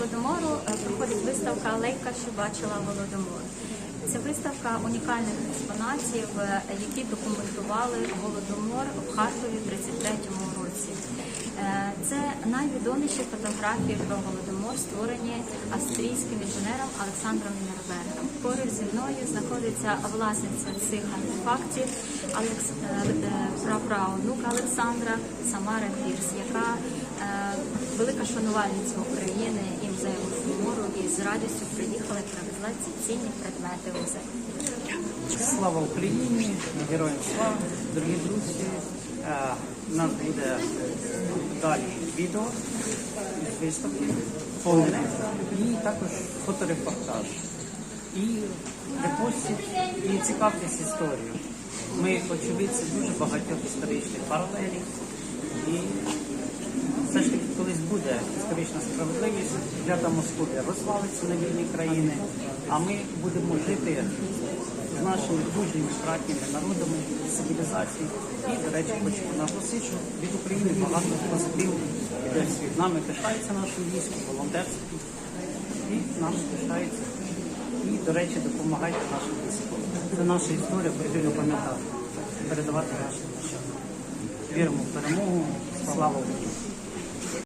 голодомору е, проходить виставка Лейка, що бачила голодомор. Це виставка унікальних експонатів, е, які документували голодомор в Харкові в 33-му році. Е, Це найвідоміші фотографії про голодомор, створені австрійським інженером Олександром Нербергом. Поруч зі мною знаходиться власниця цих артефактів Алекс... е, е, прапраонука Олександра Самара Пірс, яка е, велика шанувальниця України і музею Голодомору і з радістю приїхала і привезла ці цінні предмети в музей. Слава Україні, героям слава, дорогі друзі. Нас буде далі відео з виставки, повне, і також фоторепортаж. І репостіть, і цікавтесь історією. Ми очевидці дуже багатьох історичних паралелів. І все ж таки колись буде історична справедливість, взята Московія розвалиться на вільні країни, а ми будемо жити з нашими дружніми братніми народами, цивілізації. І, до речі, хочу наголосити, що від України багато в світ. Нами пишається нашим військом, волонтерством, і нам пишається. І, до речі, допомагайте нашим військовим. Це наша історія, потрібно пам'ятати, передавати нашим нащадкам. Віримо в перемогу. Слава Україні!